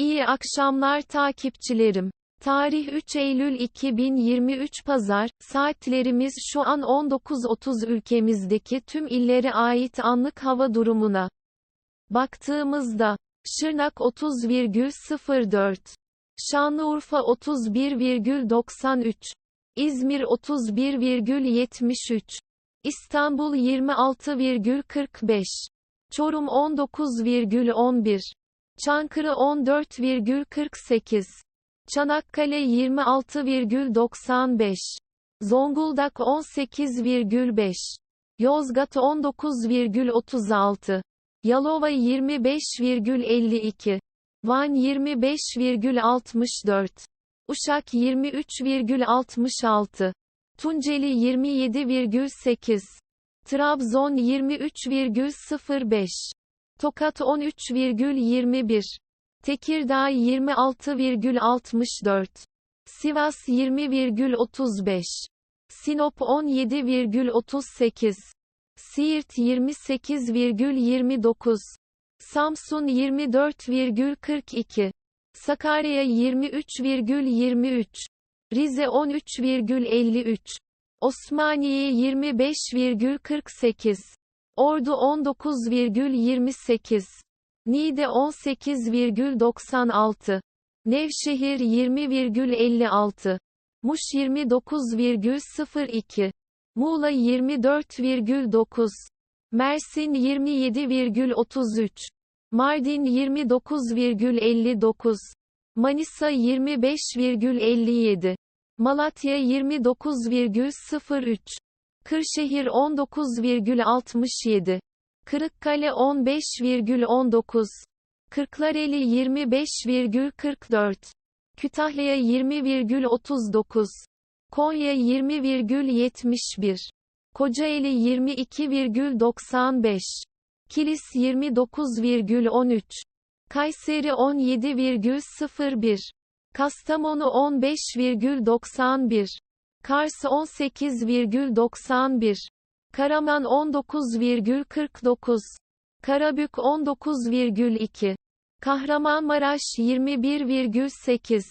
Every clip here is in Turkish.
İyi akşamlar takipçilerim. Tarih 3 Eylül 2023 Pazar, saatlerimiz şu an 19.30 ülkemizdeki tüm illere ait anlık hava durumuna. Baktığımızda, Şırnak 30,04, Şanlıurfa 31,93, İzmir 31,73, İstanbul 26,45, Çorum 19,11, Çankırı 14,48, Çanakkale 26,95, Zonguldak 18,5, Yozgat 19,36, Yalova 25,52, Van 25,64, Uşak 23,66, Tunceli 27,8, Trabzon 23,05, Tokat 13,21, Tekirdağ 26,64, Sivas 20,35, Sinop 17,38, Siirt 28,29, Samsun 24,42, Sakarya 23,23, Rize 13,53, Osmaniye 25,48, Ordu 19,28, Niğde 18,96, Nevşehir 20,56, Muş 29,02, Muğla 24,9, Mersin 27,33, Mardin 29,59, Manisa 25,57, Malatya 29,03, Kırşehir 19,67, Kırıkkale 15,19, Kırklareli 25,44, Kütahya 20,39, Konya 20,71, Kocaeli 22,95, Kilis 29,13, Kayseri 17,01, Kastamonu 15,91, Kars 18,91, Karaman 19,49, Karabük 19,2, Kahramanmaraş 21,8,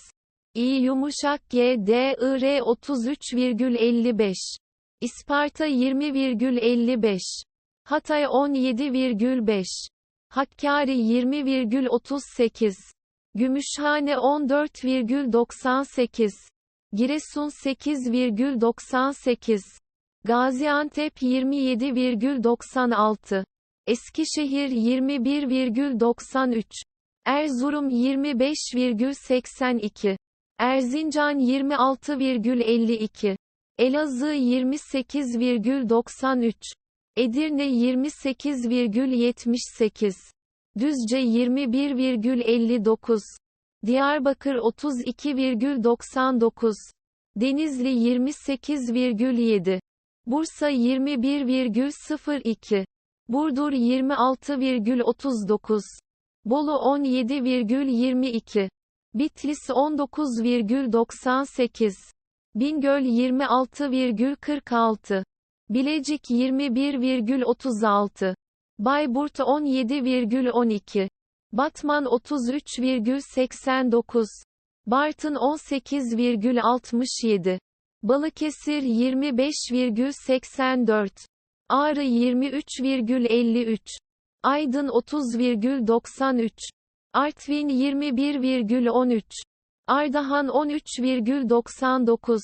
İ yumuşak G D I R 33,55, İsparta 20,55, Hatay 17,5, Hakkari 20,38, Gümüşhane 14,98, Giresun 8,98, Gaziantep 27,96, Eskişehir 21,93, Erzurum 25,82, Erzincan 26,52, Elazığ 28,93, Edirne 28,78, Düzce 21,59, Diyarbakır 32,99, Denizli 28,7, Bursa 21,02, Burdur 26,39, Bolu 17,22, Bitlis 19,98, Bingöl 26,46, Bilecik 21,36, Bayburt 17,12, Batman 33,89, Bartın 18,67, Balıkesir 25,84, Ağrı 23,53, Aydın 30,93, Artvin 21,13, Ardahan 13,99,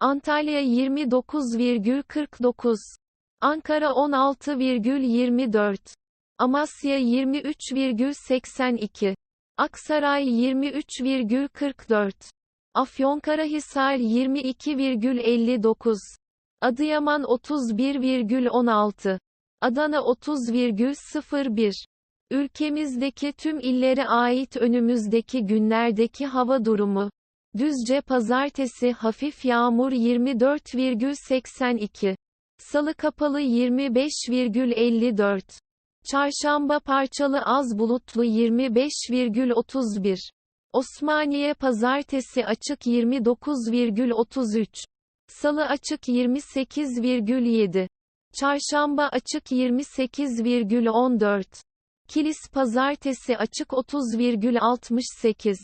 Antalya 29,49, Ankara 16,24, Amasya 23,82, Aksaray 23,44, Afyonkarahisar 22,59, Adıyaman 31,16, Adana 30,01. Ülkemizdeki tüm illere ait önümüzdeki günlerdeki hava durumu. Düzce pazartesi hafif yağmur 24,82. Salı kapalı 25,54. Çarşamba parçalı az bulutlu 25,31. Osmaniye pazartesi açık 29,33. Salı açık 28,7. Çarşamba açık 28,14. Kilis pazartesi açık 30,68.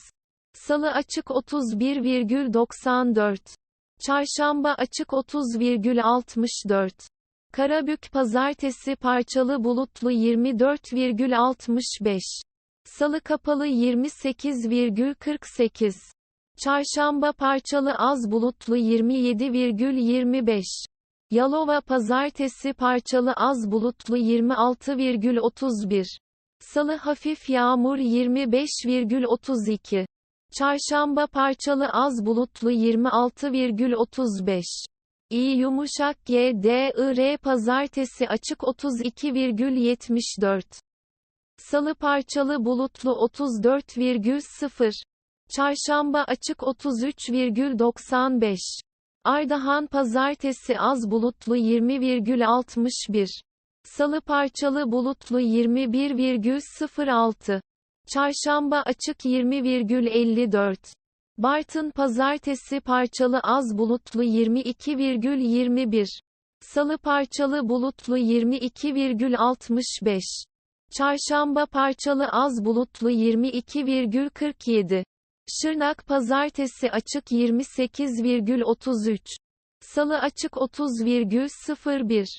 Salı açık 31,94. Çarşamba açık 30,64. Karabük pazartesi parçalı bulutlu 24,65. Salı kapalı 28,48. Çarşamba parçalı az bulutlu 27,25. Yalova pazartesi parçalı az bulutlu 26,31. Salı hafif yağmur 25,32. Çarşamba parçalı az bulutlu 26,35. İyi yumuşak GDIR pazartesi açık 32,74. Salı parçalı bulutlu 34,0. Çarşamba açık 33,95. Ardahan pazartesi az bulutlu 20,61. Salı parçalı bulutlu 21,06. Çarşamba açık 20,54. Bartın pazartesi parçalı az bulutlu 22,21. Salı parçalı bulutlu 22,65. Çarşamba parçalı az bulutlu 22,47. Şırnak pazartesi açık 28,33. Salı açık 30,01.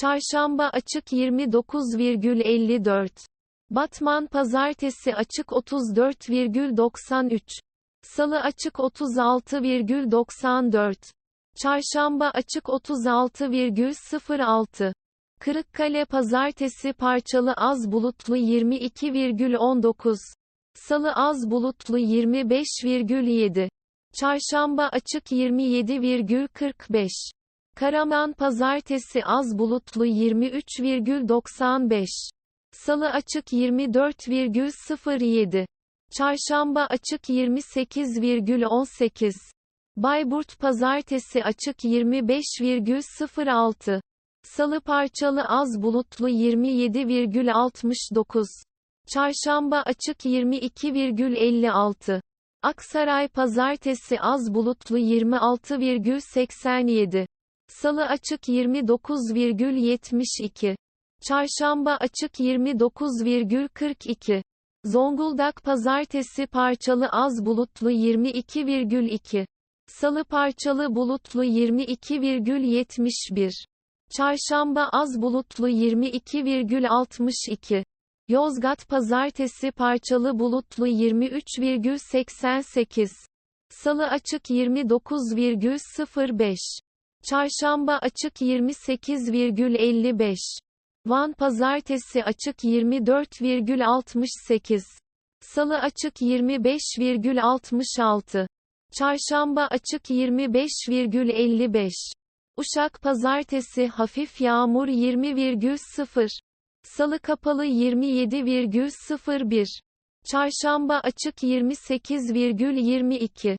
Çarşamba açık 29,54. Batman pazartesi açık 34,93. Salı açık 36,94. Çarşamba açık 36,06. Kırıkkale pazartesi parçalı az bulutlu 22,19. Salı az bulutlu 25,7. Çarşamba açık 27,45. Karaman pazartesi az bulutlu 23,95. Salı açık 24,07. Çarşamba açık 28,18. Bayburt pazartesi açık 25,06. Salı parçalı az bulutlu 27,69. Çarşamba açık 22,56. Aksaray pazartesi az bulutlu 26,87. Salı açık 29,72. Çarşamba açık 29,42. Zonguldak pazartesi parçalı az bulutlu 22,2. Salı parçalı bulutlu 22,71. Çarşamba az bulutlu 22,62. Yozgat pazartesi parçalı bulutlu 23,88. Salı açık 29,05. Çarşamba açık 28,55. Van pazartesi açık 24,68. Salı açık 25,66. Çarşamba açık 25,55. Uşak pazartesi hafif yağmur 20,0. Salı kapalı 27,01. Çarşamba açık 28,22.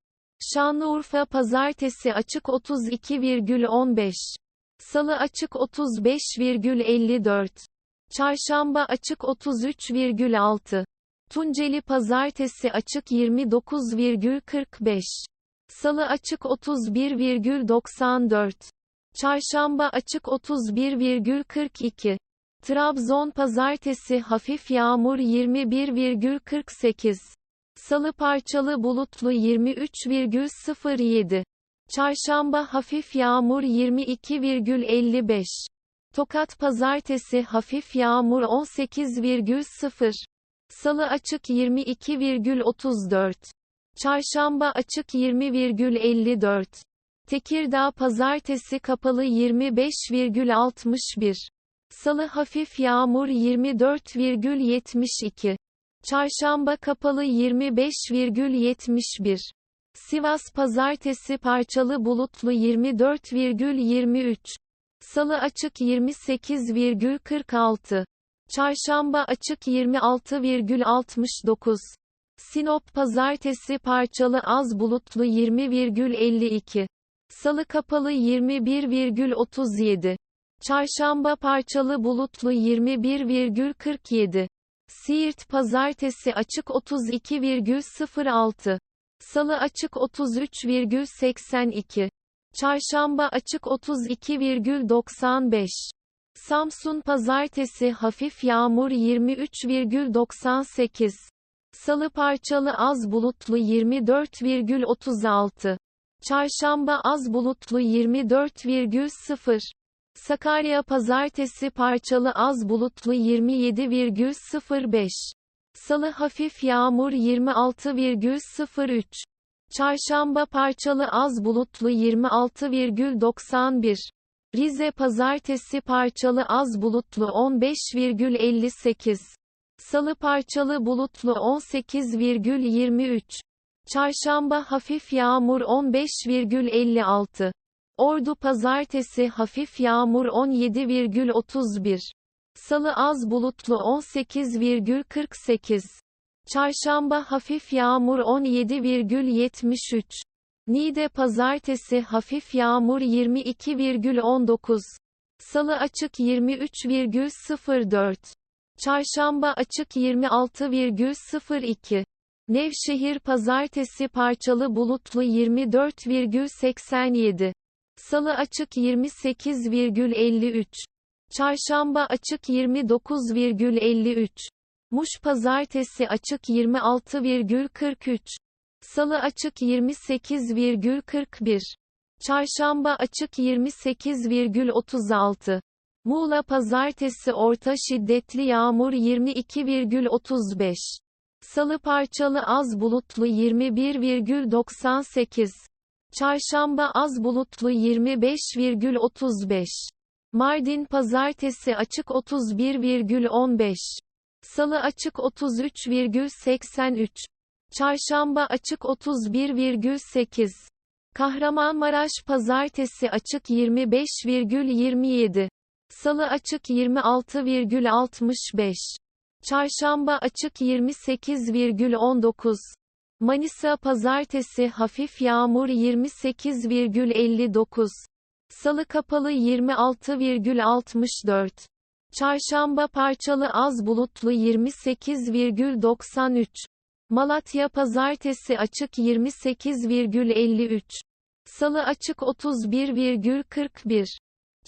Şanlıurfa pazartesi açık 32,15. Salı açık 35,54. Çarşamba açık 33,6. Tunceli pazartesi açık 29,45. Salı açık 31,94. Çarşamba açık 31,42. Trabzon pazartesi hafif yağmur 21,48. Salı parçalı bulutlu 23,07. Çarşamba hafif yağmur 22,55. Tokat pazartesi hafif yağmur 18,0. Salı açık 22,34. Çarşamba açık 20,54. Tekirdağ pazartesi kapalı 25,61. Salı hafif yağmur 24,72. Çarşamba kapalı 25,71. Sivas pazartesi parçalı bulutlu 24,23. Salı açık 28,46. Çarşamba açık 26,69. Sinop pazartesi parçalı az bulutlu 20,52. Salı kapalı 21,37. Çarşamba parçalı bulutlu 21,47. Siirt pazartesi açık 32,06. Salı açık 33,82. Çarşamba açık 32,95. Samsun pazartesi hafif yağmur 23,98. Salı parçalı az bulutlu 24,36. Çarşamba az bulutlu 24,0. Sakarya pazartesi parçalı az bulutlu 27,05. Salı hafif yağmur 26,03. Çarşamba parçalı az bulutlu 26,91. Rize pazartesi parçalı az bulutlu 15,58. Salı parçalı bulutlu 18,23. Çarşamba hafif yağmur 15,56. Ordu pazartesi hafif yağmur 17,31. Salı az bulutlu 18,48. Çarşamba hafif yağmur 17,73. Niğde pazartesi hafif yağmur 22,19. Salı açık 23,04. Çarşamba açık 26,02. Nevşehir pazartesi parçalı bulutlu 24,87. Salı açık 28,53. Çarşamba açık 29,53. Muş pazartesi açık 26,43. Salı açık 28,41. Çarşamba açık 28,36. Muğla pazartesi orta şiddetli yağmur 22,35. Salı parçalı az bulutlu 21,98. Çarşamba az bulutlu 25,35. Mardin pazartesi açık 31,15. Salı açık 33,83. Çarşamba açık 31,8. Kahramanmaraş pazartesi açık 25,27. Salı açık 26,65. Çarşamba açık 28,19. Manisa pazartesi hafif yağmur 28,59. Salı kapalı 26,64. Çarşamba parçalı az bulutlu 28,93. Malatya pazartesi açık 28,53. Salı açık 31,41.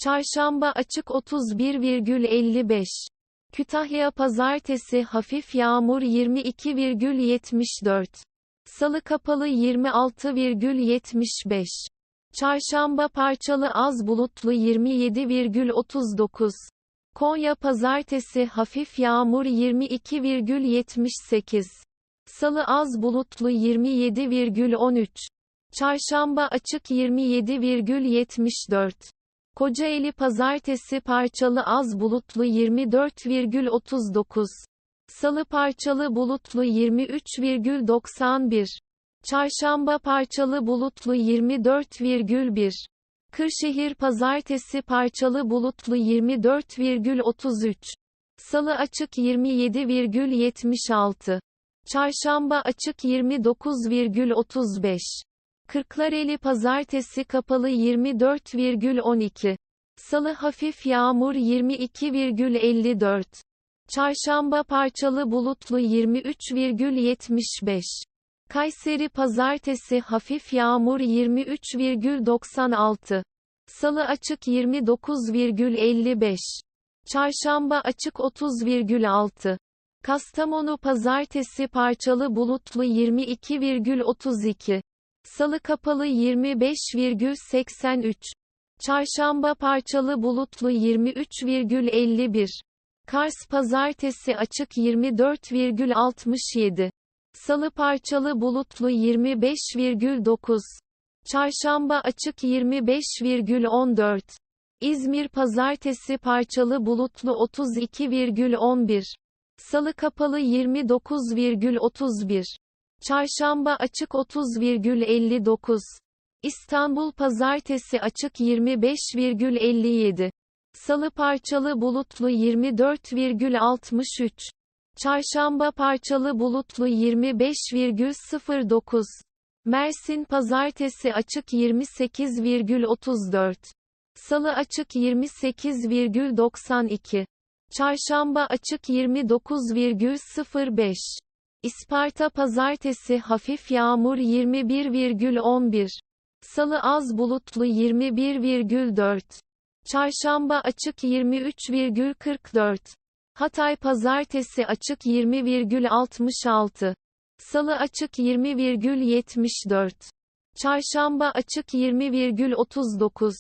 Çarşamba açık 31,55. Kütahya pazartesi hafif yağmur 22,74. Salı kapalı 26,75. Çarşamba parçalı az bulutlu 27,39. Konya pazartesi hafif yağmur 22,78. Salı az bulutlu 27,13. Çarşamba açık 27,74. Kocaeli pazartesi parçalı az bulutlu 24,39. Salı parçalı bulutlu 23,91. Çarşamba parçalı bulutlu 24,1. Kırşehir pazartesi parçalı bulutlu 24,33. Salı açık 27,76. Çarşamba açık 29,35. Kırklareli pazartesi kapalı 24,12. Salı hafif yağmur 22,54. Çarşamba parçalı bulutlu 23,75. Kayseri pazartesi hafif yağmur 23,96. Salı açık 29,55. Çarşamba açık 30,6. Kastamonu pazartesi parçalı bulutlu 22,32. Salı kapalı 25,83. Çarşamba parçalı bulutlu 23,51. Kars pazartesi açık 24,67. Salı parçalı bulutlu 25,9. Çarşamba açık 25,14. İzmir pazartesi parçalı bulutlu 32,11. Salı kapalı 29,31. Çarşamba açık 30,59. İstanbul pazartesi açık 25,57. Salı parçalı bulutlu 24,63. Çarşamba parçalı bulutlu 25,09. Mersin pazartesi açık 28,34. Salı açık 28,92. Çarşamba açık 29,05. İsparta pazartesi hafif yağmur 21,11. Salı az bulutlu 21,4. Çarşamba açık 23,44. Hatay pazartesi açık 20,66. Salı açık 20,74. Çarşamba açık 20,39.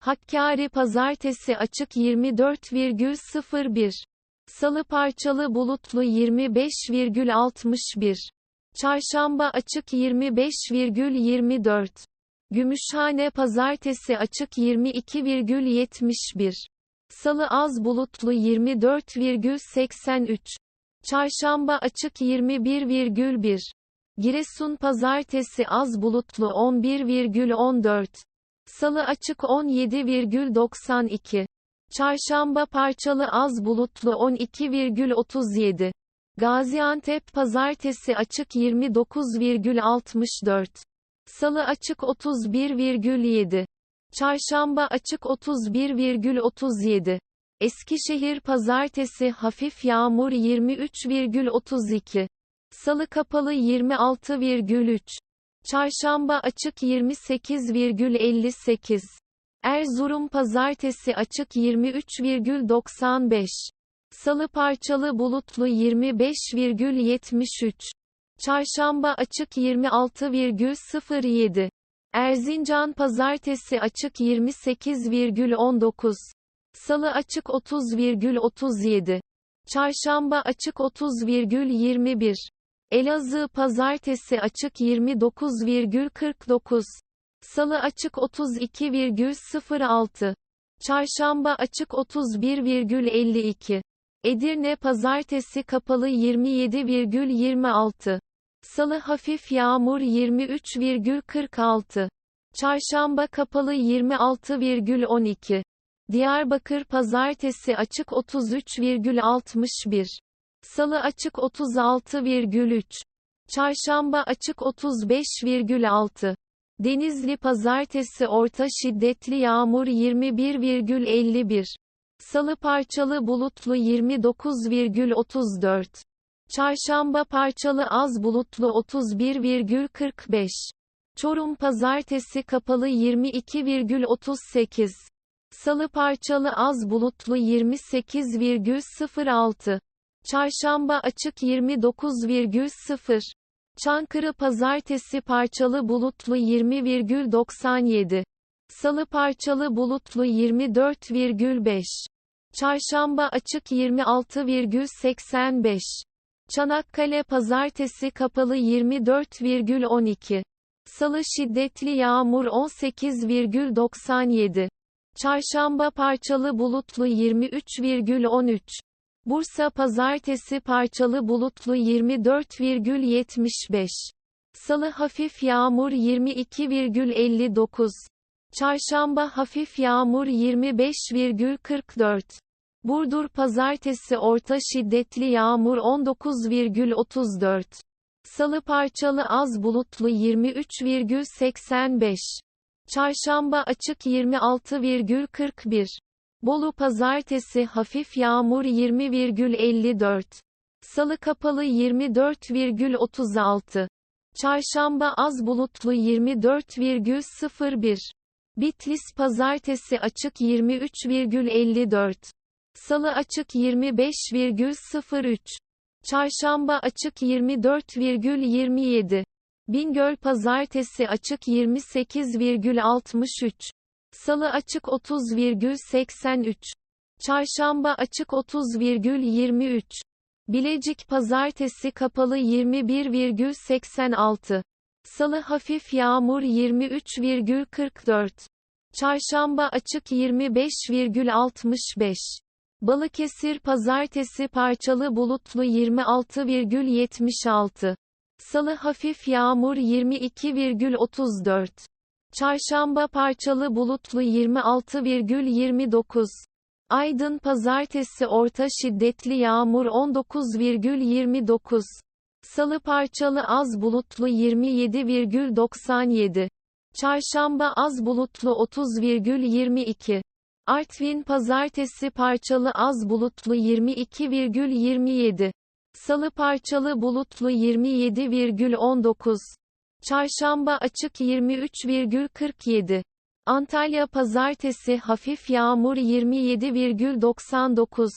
Hakkari pazartesi açık 24,01. Salı parçalı bulutlu 25,61. Çarşamba açık 25,24. Gümüşhane pazartesi açık 22,71. Salı az bulutlu 24,83. Çarşamba açık 21,1. Giresun pazartesi az bulutlu 11,14. Salı açık 17,92. Çarşamba parçalı az bulutlu 12,37. Gaziantep pazartesi açık 29,64. Salı açık 31,7. Çarşamba açık 31,37. Eskişehir pazartesi hafif yağmur 23,32. Salı kapalı 26,3. Çarşamba açık 28,58. Erzurum pazartesi açık 23,95. Salı parçalı bulutlu 25,73. Çarşamba açık 26,07. Erzincan pazartesi açık 28,19. Salı açık 30,37. Çarşamba açık 30,21. Elazığ pazartesi açık 29,49. Salı açık 32,06. Çarşamba açık 31,52. Edirne pazartesi kapalı 27,26. Salı hafif yağmur 23,46. Çarşamba kapalı 26,12. Diyarbakır pazartesi açık 33,61. Salı açık 36,3. Çarşamba açık 35,6. Denizli pazartesi orta şiddetli yağmur 21,51. Salı parçalı bulutlu 29,34. Çarşamba parçalı az bulutlu 31,45. Çorum pazartesi kapalı 22,38. Salı parçalı az bulutlu 28,06. Çarşamba açık 29,0. Çankırı pazartesi parçalı bulutlu 20,97. Salı parçalı bulutlu 24,5. Çarşamba açık 26,85. Çanakkale pazartesi kapalı 24,12. Salı şiddetli yağmur 18,97. Çarşamba parçalı bulutlu 23,13. Bursa pazartesi parçalı bulutlu 24,75. Salı hafif yağmur 22,59. Çarşamba hafif yağmur 25,44. Burdur pazartesi orta şiddetli yağmur 19,34. Salı parçalı az bulutlu 23,85. Çarşamba açık 26,41. Bolu pazartesi hafif yağmur 20,54. Salı kapalı 24,36. Çarşamba az bulutlu 24,01. Bitlis pazartesi açık 23,54. Salı açık 25,03. Çarşamba açık 24,27. Bingöl pazartesi açık 28,63. Salı açık 30,83. Çarşamba açık 30,23. Bilecik pazartesi kapalı 21,86. Salı hafif yağmur 23,44. Çarşamba açık 25,65. Balıkesir pazartesi parçalı bulutlu 26,76. Salı hafif yağmur 22,34. Çarşamba parçalı bulutlu 26,29. Aydın pazartesi orta şiddetli yağmur 19,29. Salı parçalı az bulutlu 27,97. Çarşamba az bulutlu 30,22. Artvin pazartesi parçalı az bulutlu 22,27. Salı parçalı bulutlu 27,19. Çarşamba açık 23,47. Antalya Pazartesi hafif yağmur 27,99.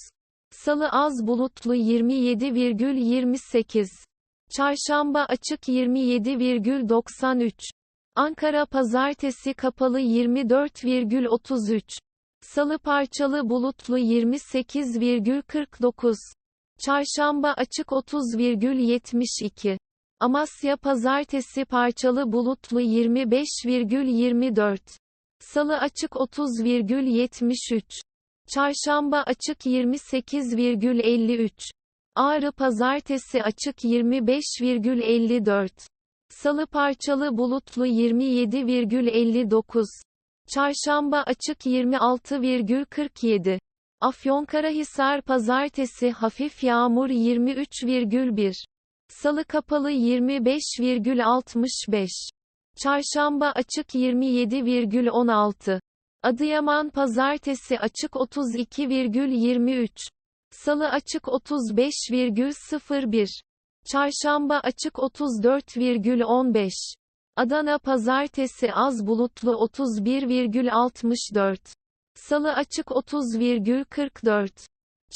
Salı az bulutlu 27,28. Çarşamba açık 27,93. Ankara Pazartesi kapalı 24,33. Salı parçalı bulutlu 28,49. Çarşamba açık 30,72. Amasya Pazartesi parçalı bulutlu 25,24. Salı açık 30,73. Çarşamba açık 28,53. Ağrı Pazartesi açık 25,54. Salı parçalı bulutlu 27,59. Çarşamba açık 26,47. Afyonkarahisar Pazartesi hafif yağmur 23,1. Salı kapalı 25,65. Çarşamba açık 27,16. Adıyaman Pazartesi açık 32,23. Salı açık 35,01. Çarşamba açık 34,15. Adana Pazartesi az bulutlu 31,64. Salı açık 30,44.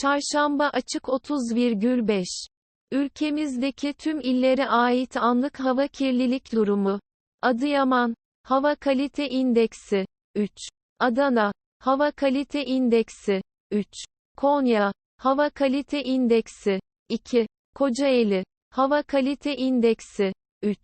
Çarşamba açık 30,5. Ülkemizdeki tüm illere ait anlık hava kirlilik durumu. Adıyaman, Hava Kalite İndeksi, 3. Adana, Hava Kalite İndeksi, 3. Konya, Hava Kalite İndeksi, 2. Kocaeli, Hava Kalite İndeksi, 3.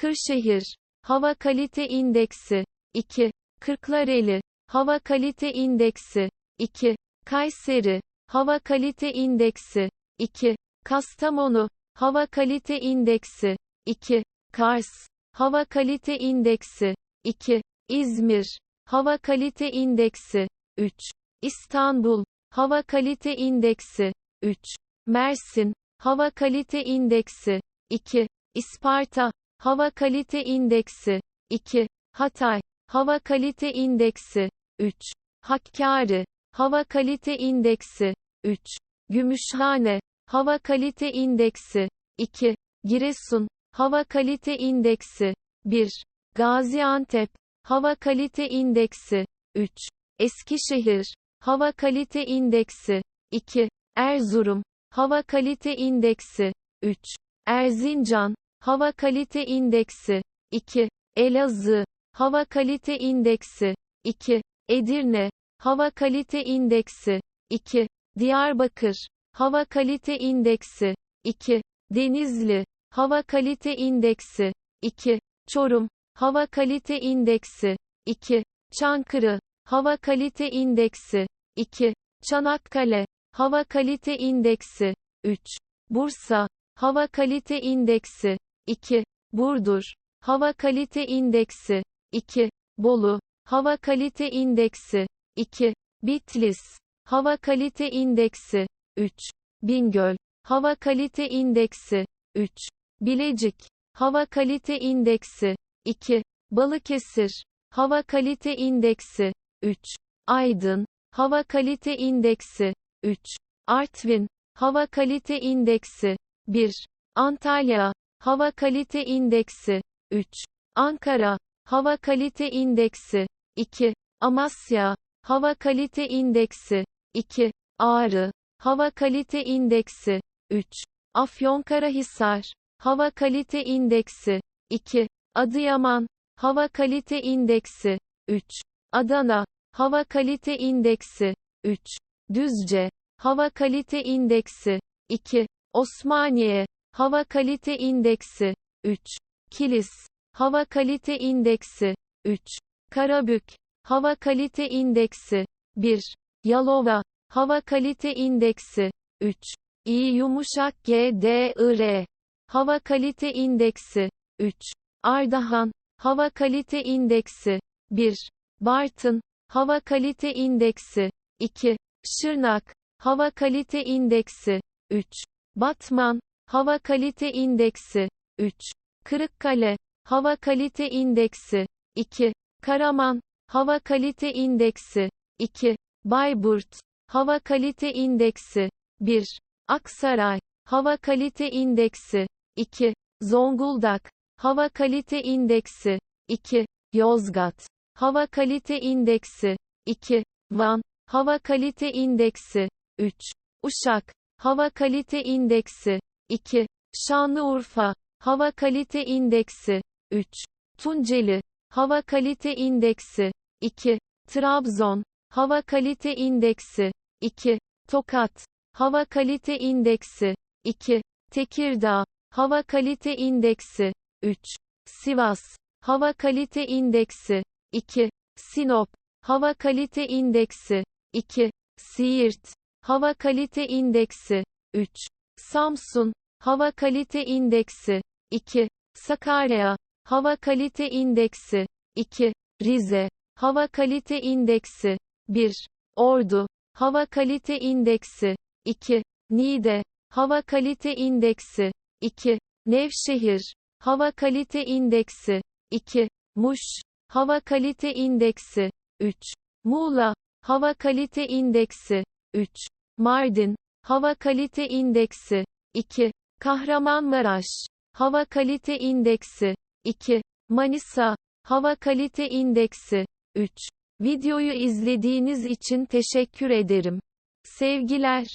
Kırşehir, Hava Kalite İndeksi, 2. Kırklareli, Hava Kalite İndeksi, 2. Kayseri, Hava Kalite İndeksi, 2. Kastamonu, Hava Kalite İndeksi, 2. Kars, Hava Kalite İndeksi, 2. İzmir, Hava Kalite İndeksi, 3. İstanbul, Hava Kalite İndeksi, 3. Mersin, Hava Kalite İndeksi, 2. İsparta, Hava Kalite İndeksi, 2. Hatay, Hava Kalite İndeksi, 3. Hakkari, Hava Kalite İndeksi, 3. Gümüşhane, Hava Kalite İndeksi, 2. Giresun, Hava Kalite İndeksi, 1. Gaziantep, Hava Kalite İndeksi, 3. Eskişehir, Hava Kalite İndeksi, 2. Erzurum, Hava Kalite İndeksi, 3. Erzincan, Hava Kalite İndeksi, 2. Elazığ, Hava Kalite İndeksi, 2. Edirne, Hava Kalite İndeksi, 2. Diyarbakır, Hava Kalite İndeksi, 2. Denizli, Hava Kalite İndeksi, 2. Çorum, Hava Kalite İndeksi, 2. Çankırı, Hava Kalite İndeksi, 2. Çanakkale, Hava Kalite İndeksi, 3. Bursa, Hava Kalite İndeksi, 2. Burdur, Hava Kalite İndeksi, 2. Bolu, Hava Kalite İndeksi, 2. Bitlis, Hava Kalite İndeksi, 3. Bingöl, Hava Kalite İndeksi, 3. Bilecik, Hava Kalite İndeksi, 2. Balıkesir, Hava Kalite İndeksi, 3. Aydın, Hava Kalite İndeksi, 3. Artvin, Hava Kalite İndeksi, 1. Antalya, Hava Kalite İndeksi, 3. Ankara, Hava Kalite İndeksi, 2. Amasya, Hava Kalite İndeksi, 2. Ağrı, Hava Kalite İndeksi, 3. Afyonkarahisar, Hava Kalite İndeksi, 2. Adıyaman, Hava Kalite İndeksi, 3. Adana, Hava Kalite İndeksi, 3. Düzce, Hava Kalite İndeksi, 2. Osmaniye, Hava Kalite İndeksi, 3. Kilis, Hava Kalite İndeksi, 3. Karabük, Hava Kalite İndeksi, 1. Yalova, Hava Kalite İndeksi, 3. İyi yumuşak GDIR. Hava Kalite İndeksi, 3. Ardahan, Hava Kalite İndeksi, 1. Bartın, Hava Kalite İndeksi, 2. Şırnak, Hava Kalite İndeksi, 3. Batman, Hava Kalite İndeksi, 3. Kırıkkale, Hava Kalite İndeksi, 2. Karaman, Hava Kalite İndeksi, 2. Bayburt, Hava Kalite İndeksi, 1. Aksaray, Hava Kalite İndeksi, 2. Zonguldak, Hava Kalite İndeksi, 2. Yozgat, Hava kalite indeksi 2. Van Hava kalite indeksi 3. Uşak Hava kalite indeksi 2. Şanlıurfa Hava kalite indeksi 3. Tunceli Hava kalite indeksi 2. Trabzon Hava kalite indeksi 2. Tokat Hava kalite indeksi 2. Tekirdağ Hava kalite indeksi 3. Sivas Hava kalite indeksi 2. Sinop Hava kalite indeksi 2. Siirt Hava kalite indeksi 3. Samsun Hava kalite indeksi 2. Sakarya Hava kalite indeksi 2. Rize Hava kalite indeksi 1. Ordu Hava kalite indeksi 2. Niğde Hava kalite indeksi 2. Nevşehir Hava kalite indeksi 2. Muş Hava kalite indeksi 3. Muğla Hava kalite indeksi 3. Mardin Hava kalite indeksi 2. Kahramanmaraş Hava kalite indeksi 2. Manisa Hava kalite indeksi 3. Videoyu izlediğiniz için teşekkür ederim. Sevgiler